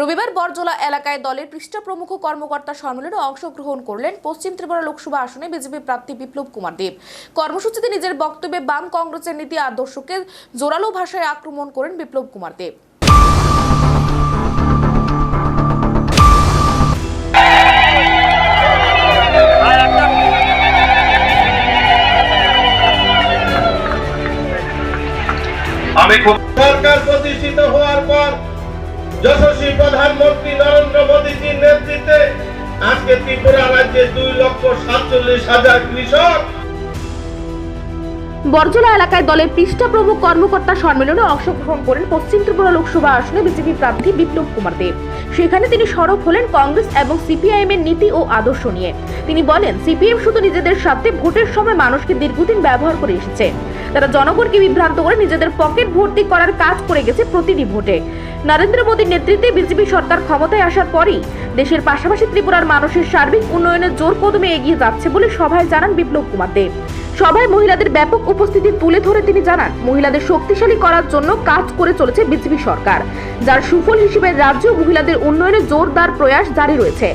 রবিবার বরজলা এলাকায় দলের পৃষ্ঠ প্রমুখ কর্মকর্তা সম্মেলনে অংশগ্রহণ করলেন পশ্চিম ত্রিপুরা লোকসভা আসনে বিজেপি প্রার্থী বিপ্লব কুমার দেব। কর্মসূচিতে নিজের বক্তব্যে বাম কংগ্রেসের নীতি আদর্শকে জোরালো ভাষায় আক্রমণ করেন বিপ্লব কুমার দেব। আমি সরকার প্রতিষ্ঠিত হওয়ার পর যশস্বী প্রধানমন্ত্রী নরেন্দ্র মোদীজির নেতৃত্বে আজকে ত্রিপুরা রাজ্যে দুই লক্ষ সাতচল্লিশ হাজার কৃষক বরজলা এলাকায় দলের পৃষ্ঠা প্রমুখ কর্মকর্তা সম্মেলনে অংশগ্রহণ করেন পশ্চিম ত্রিপুরা লোকসভা আসনে বিজেপি প্রার্থী বিপ্লব কুমার দেব। সেখানে তিনি সরব হলেন কংগ্রেস এবং সিপিআইএম এর নীতি ও আদর্শ নিয়ে। তিনি বলেন, সিপিএম শুধু নিজেদের স্বার্থে ভোটের সময় মানুষকে দীর্ঘদিন ব্যবহার করে এসেছে। তারা জনগণকে বিভ্রান্ত করে নিজেদের পকেট ভর্তি করার কাজ করে গেছে প্রতিটি ভোটে। নরেন্দ্র মোদীর নেতৃত্বে বিজেপি সরকার ক্ষমতায় আসার পরই দেশের পাশাপাশি ত্রিপুরার মানুষের সার্বিক উন্নয়নের জোর কদমে এগিয়ে যাচ্ছে বলে সভায় জানান বিপ্লব কুমার দেব। সভায় মহিলাদের ব্যাপক উপস্থিতি তুলে ধরে তিনি জানান, মহিলাদের শক্তিশালী করার জন্য কাজ করে চলেছে বিজেপি সরকার, যার সুফল হিসেবে রাজ্য মহিলাদের উন্নয়নে জোরদার প্রয়াস জারি রয়েছে।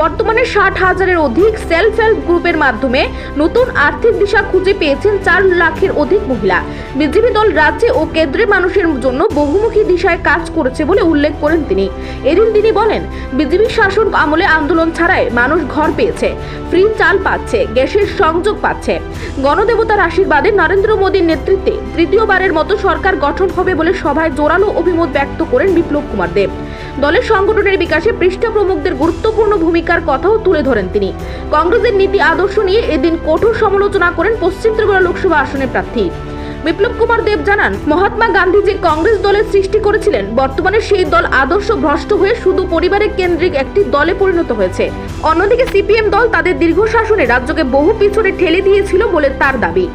বর্তমানে ষাট হাজারের অধিক সেলফ হেল্প গ্রুপের মাধ্যমে নতুন আর্থিক দিশা খুঁজে পেয়েছেন চার লাখের অধিক মহিলা। বিজেপি দল রাজ্যে ও কেন্দ্রের মানুষের জন্য বহুমুখী দিশায় কাজ করেছে বলে উল্লেখ করেন তিনি। এদিন তিনি বলেন, বিজেপি শাসন আমলে আন্দোলন ছাড়াই মানুষ ঘর পেয়েছে ফ্রি চাল পাচ্ছে, গ্যাসের সংযোগ পাচ্ছে। গণদেবতার আশীর্বাদে নরেন্দ্র মোদীর নেতৃত্বে তৃতীয়বারের মতো সরকার গঠন হবে বলে সভায় জোরালো অভিমত ব্যক্ত করেন বিপ্লব কুমার দেব। দলের সংগঠনের বিকাশে পৃষ্ঠা প্রমুখদের গুরুত্বপূর্ণ ভূমিকার কথাও তুলে ধরেন তিনি। কংগ্রেসের নীতি আদর্শ নিয়ে এদিন কঠোর সমালোচনা করেন পশ্চিম ত্রিপুরা লোকসভা আসনের প্রার্থী। বিপ্লব কুমার দেব জানান, মহাত্মা গান্ধী যে কংগ্রেস দলের সৃষ্টি করেছিলেন। বর্তমানে সেই দল আদর্শ ভ্রষ্ট হয়ে শুধু পরিবারের কেন্দ্রিক একটি দলে পরিণত হয়েছে। অন্যদিকে সিপিএম দল তাদের দীর্ঘ শাসনে রাজ্যকে বহু পিছনে ঠেলে দিয়েছিল বলে তার দাবি।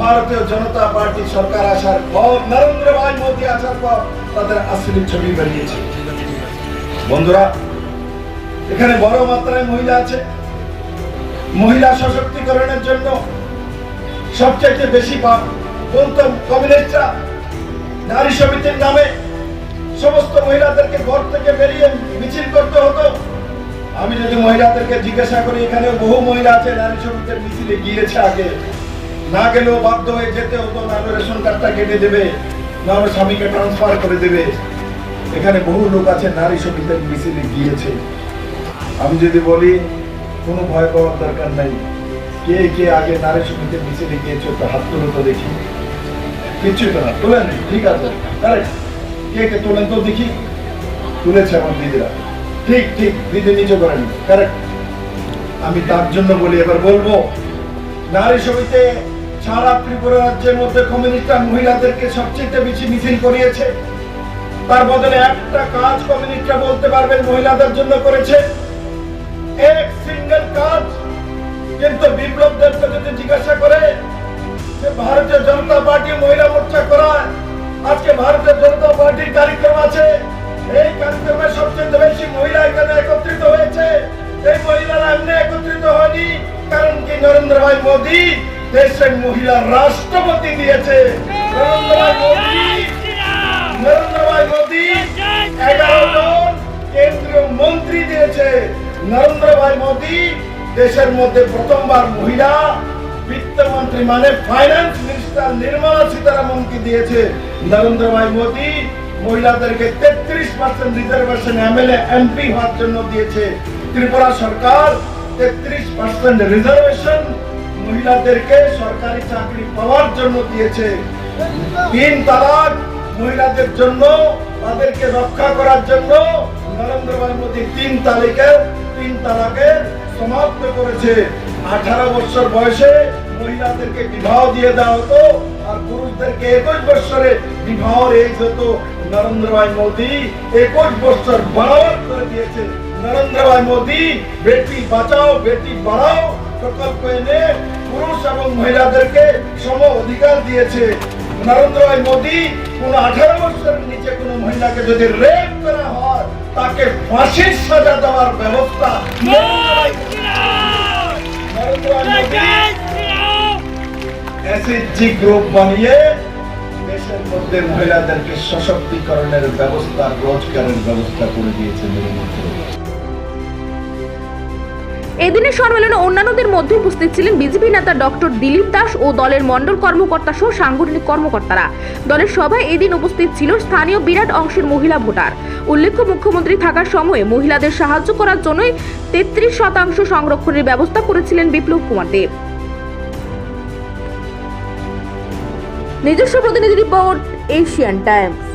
ভারতীয় জনতা পার্টি সরকার আসার পর নরেন্দ্র ভাই মোদী আসার পর তাদের আসলি ছবি বেরিয়েছে বন্ধুরা, এখানে বড় মাত্রায় মহিলা আছে। মহিলা সশক্তিকরণের জন্য সবচাইতে বেশি পাপ বলতাম কমিউনিস্টরা, নারী সমিতির নামে সমস্ত মহিলাদেরকে ঘর থেকে বেরিয়ে মিছিল করতে হতো। আমি যদি মহিলাদেরকে জিজ্ঞাসা করি এখানে বহু মহিলা আছে, নারী সমিতির মিছিলে গিয়েছে আগে। না গেলেও বাধ্য হয়ে যেতে হতো, না রেশন কার্ডটা কেটে দেবে, না হলে স্বামীকে ট্রান্সফার করে দেবে। এখানে বহু লোক আছে, নারী সমিতির মিছিলে গিয়েছে আমি যদি বলি, কোনো ভয় পাওয়ার দরকার নাই। কে কে আগে নারী সমিতির মিছিলে গিয়েছে তো হাত তুলে তো দেখি। কিচ্ছুই তো না তোলেন ঠিক আছে। কারেক্ট কে কে তোলেন তো দেখি। তুলেছে আমার দিদিরা। ঠিক ঠিক, দিদি নিচে করেন। কারেক্ট আমি তার জন্য বলি, এবার বলব, নারী সমিতি সারা ত্রিপুরা রাজ্যের মধ্যে কমিউনিস্টরা মহিলাদেরকে সবচেয়ে বেশি মিছিল করিয়েছে। তার বদলে একটা কাজ কমিউনিস্টরা বলতে পারবেন মহিলাদের জন্য করেছে। এক সিঙ্গেল কাজ। কিন্তু বিপ্লব দেবকে যদি জিজ্ঞাসা করে যে ভারতীয় জনতা পার্টি মহিলা মোর্চা করায়, আজকে ভারতীয় জনতা পার্টির কার্যক্রম আছে। এই কার্যক্রমে সবচেয়ে বেশি মহিলা এখানে একত্রিত হয়েছে। এই মহিলারা এমনি একত্রিত হয়নি। কারণ কি নরেন্দ্র ভাই মোদী দেশের মহিলা রাষ্ট্রপতি দিয়েছে। নরেন্দ্র ভাই মোদী কেন্দ্রীয় মন্ত্রী দিয়েছে। নরেন্দ্র ভাই মোদী দেশের মধ্যে প্রথমবার মহিলা বিত্তমন্ত্রী মানে ফাইন্যান্স দিয়েছে। মোদী মহিলাদেরকে তেত্রিশ পার্সেন্ট রিজার্ভেশন হওয়ার জন্য দিয়েছে। ত্রিপুরা সরকার তেত্রিশ পার্সেন্ট রিজার্ভেশন মহিলাদেরকে সরকারি চাকরি পাওয়ার জন্য দিয়েছে। তিন তালাক মহিলাদের জন্য, তাদেরকে রক্ষা করার জন্য নরেন্দ্র মোদী তিন তালিকের তিন তালাকের সমাপ্ত করেছে। আঠারো বছর বয়সে মহিলাদেরকে বিবাহ দিয়ে দেওয়া হতো আর পুরুষদেরকে একুশ বছরে বিবাহ এই হতো। নরেন্দ্র ভাই মোদী একুশ বছর বরাবর করে দিয়েছে। নরেন্দ্র ভাই মোদী, বেটি বাঁচাও, বেটি বাড়াও প্রকল্প এনে পুরুষ এবং মহিলাদেরকে সম অধিকার দিয়েছে। নরেন্দ্র ভাই মোদী কোন আঠারো বছরের নিচে কোন মহিলাকে যদি রেপ করা হয় তাকে ফাঁসির সাজা দেওয়ার ব্যবস্থা নরেন্দ্র মোদী গ্রুপ বানিয়ে দেশের মধ্যে মহিলাদেরকে সশক্তিকরণের ব্যবস্থা রোজগারের ব্যবস্থা করে দিয়েছে এদিনের সম্মেলনে অন্যান্যদের মধ্যে উপস্থিত ছিলেন বিজেপি নেতা ডক্টর দিলীপ দাস ও দলের মণ্ডল কর্মকর্তা সহ সাংগঠনিক কর্মকর্তারা। দলের সভায় এদিন উপস্থিত ছিল স্থানীয় বিরাট অংশের মহিলা ভোটার। উল্লেখ্য, মুখ্যমন্ত্রী থাকার সময়ে মহিলাদের সাহায্য করার জন্যই তেত্রিশ শতাংশ সংরক্ষণের ব্যবস্থা করেছিলেন বিপ্লব কুমার দেব। নিজস্ব প্রতিনিধি রিপোর্ট, এশিয়ান টাইমস।